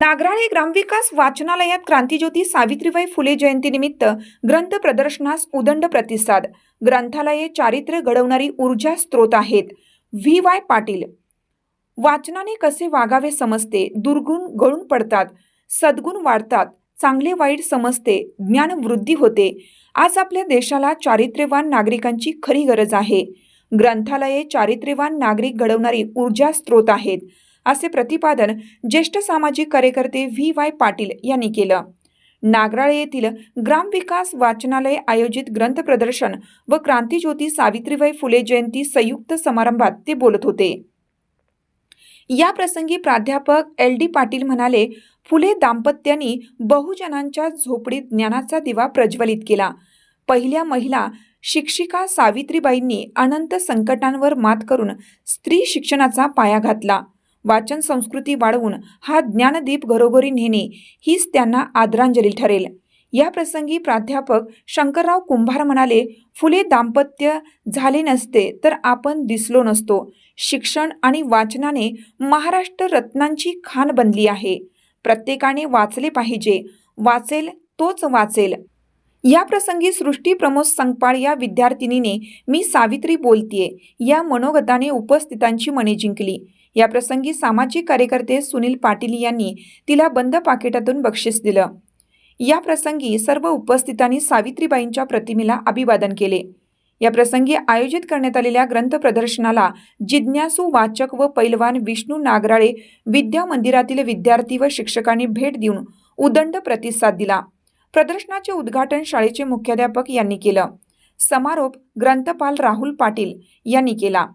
नागराळे ग्रामविकास वाचनालयात क्रांतीज्योती सावित्रीबाई फुले जयंतीनिमित्त ग्रंथ प्रदर्शनास उदंड प्रतिसाद. ग्रंथालये चारित्र्य घडवणारी ऊर्जा स्त्रोत आहेत. व्ही. वाय. पाटील. वाचनाने कसे वागावे समजते दुर्गुण गळून पडतात सद्गुण वाढतात चांगले वाईट समजते ज्ञान वृद्धी होते आज आपल्या देशाला चारित्र्यवान नागरिकांची खरी गरज आहे. ग्रंथालये चारित्र्यवान नागरिक घडवणारी ऊर्जा स्त्रोत आहेत. असे प्रतिपादन ज्येष्ठ सामाजिक कार्यकर्ते व्ही वाय पाटील यांनी केलं. नागराळे येथील ग्रामविकास वाचनालय आयोजित ग्रंथ प्रदर्शन व क्रांतीज्योती सावित्रीबाई फुले जयंती संयुक्त समारंभात ते बोलत होते. या प्रसंगी प्राध्यापक एल डी पाटील म्हणाले फुले दाम्पत्यांनी बहुजनांच्या झोपडीत ज्ञानाचा दिवा प्रज्वलित केला. पहिल्या महिला शिक्षिका सावित्रीबाईंनी अनंत संकटांवर मात करून स्त्री शिक्षणाचा पाया घातला. वाचन संस्कृती वाढवून हा ज्ञानदीप घरोघरी नेणे हीच त्यांना आदरांजली ठरेल. या प्रसंगी प्राध्यापक शंकरराव कुंभार म्हणाले फुले दाम्पत्य झाले नसते तर आपण दिसलो नसतो. शिक्षण आणि वाचनाने महाराष्ट्र रत्नांची खाण बनली आहे. प्रत्येकाने वाचले पाहिजे. वाचेल तोच वाचेल. या प्रसंगी सृष्टी प्रमोद संगपाळ या विद्यार्थिनीने मी सावित्री बोलतीये या मनोगताने उपस्थितांची मने जिंकली. या प्रसंगी सामाजिक कार्यकर्ते सुनील पाटील यांनी तिला बंद पाकिटातून बक्षीस दिलं. या प्रसंगी सर्व उपस्थितांनी सावित्रीबाईंच्या प्रतिमेला अभिवादन केले. या प्रसंगी आयोजित करण्यात आलेल्या ग्रंथ प्रदर्शनाला जिज्ञासू वाचक व पैलवान विष्णू नागराळे विद्या मंदिरातील विद्यार्थी व शिक्षकांनी भेट देऊन उदंड प्रतिसाद दिला. प्रदर्शनाचे उद्घाटन शाळेचे मुख्याध्यापक यांनी केलं. समारोप ग्रंथपाल राहुल पाटील यांनी केला.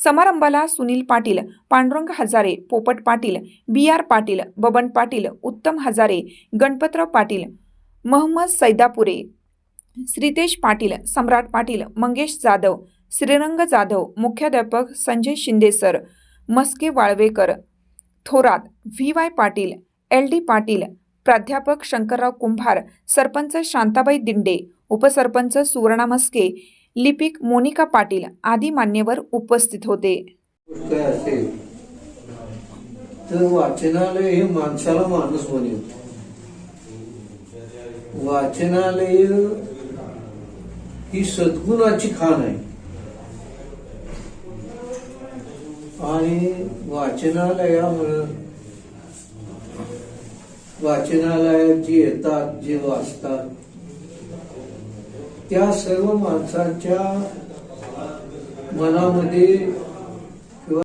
समारंभाला सुनील पाटील पांडुरंग हजारे पोपट पाटील बी आर पाटील बबन पाटील उत्तम हजारे गणपतराव पाटील महम्मद सैदापुरे श्रीतेश पाटील सम्राट पाटील मंगेश जाधव श्रीरंग जाधव मुख्याध्यापक Sanjay Shinde sir Maske Walvekar Thorat V Y Patil L D Patil प्राध्यापक शंकरराव कुंभार सरपंच शांताबाई दिंडे उपसरपंच सुवर्णा मस्के लिपिक मोनिका पाटील आदी मान्यवर उपस्थित होते. तर वाचनालय हे माणसाला माणूस बनवत वाचनालय ही सद्गुणाची खाण आहे. आणि वाचनालयामुळं वाचनालयात जे येतात जे वाचतात त्या सर्व माणसांच्या मनामध्ये